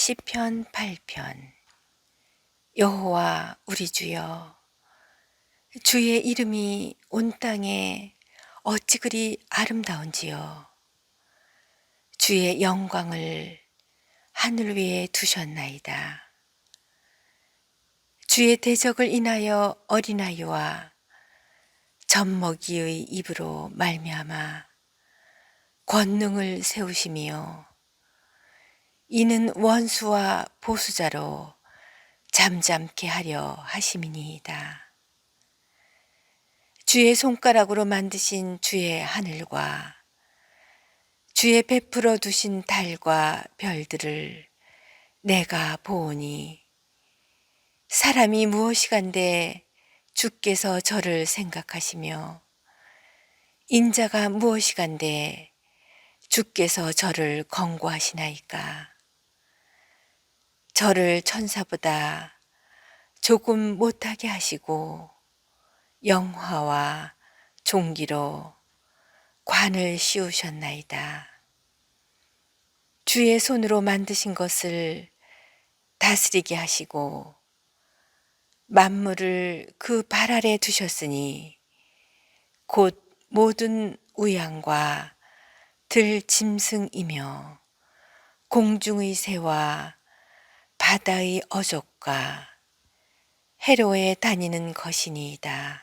시편 8편. 여호와 우리 주여 주의 이름이 온 땅에 어찌 그리 아름다운지요? 주의 영광을 하늘 위에 두셨나이다. 주의 대적을 인하여 어린아이와 젖먹이의 입으로 말미암아 권능을 세우시며 이는 원수와 보수자로 잠잠케 하려 하심이니이다. 주의 손가락으로 만드신 주의 하늘과 주의 베풀어 두신 달과 별들을 내가 보오니 사람이 무엇이간데 주께서 저를 생각하시며 인자가 무엇이간데 주께서 저를 권고하시나이까 저를 천사보다 조금 못하게 하시고 영화와 종기로 관을 씌우셨나이다. 주의 손으로 만드신 것을 다스리게 하시고 만물을 그 발 아래 두셨으니 곧 모든 우양과 들 짐승이며 공중의 새와 바다의 어족과 해로에 다니는 것이니이다.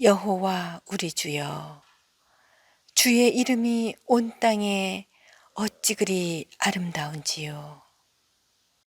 여호와 우리 주여 주의 이름이 온 땅에 어찌 그리 아름다운지요.